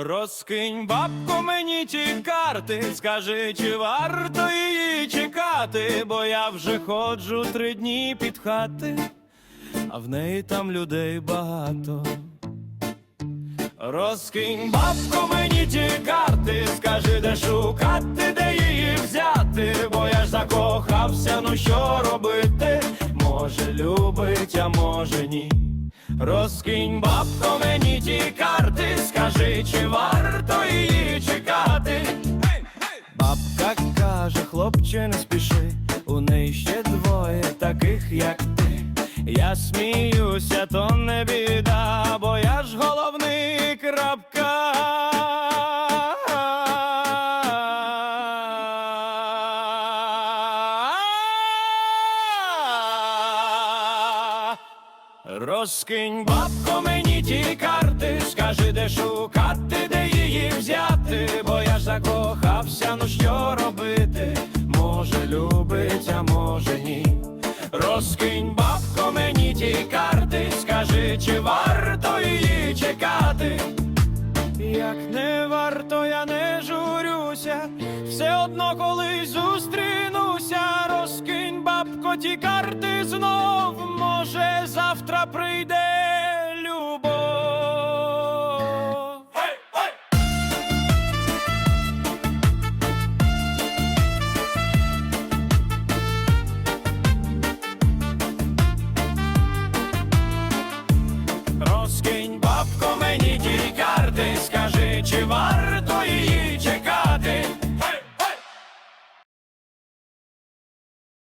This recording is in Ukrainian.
Розкинь, бабко, мені ті карти, скажи, чи варто її чекати, бо я вже ходжу три дні під хати, а в неї там людей багато. Розкинь, бабко, мені ті карти, скажи, де шукати, де її взяти, бо я ж закохався, ну що робити? Може любить, а може ні. Розкинь, бабко, мені ті карти, скажи, Бабка каже, хлопче, не спіши, у неї ще двоє таких, як ти. Я сміюся, то не біда, бо я ж головний крапка. Розкинь, бабко, мені ті карти, скажи, де шукати, чекати? Як не варто, я не журюся, все одно колись зустрінуся, розкинь, бабко, ті карти знов, може, завтра прийде Keçi var.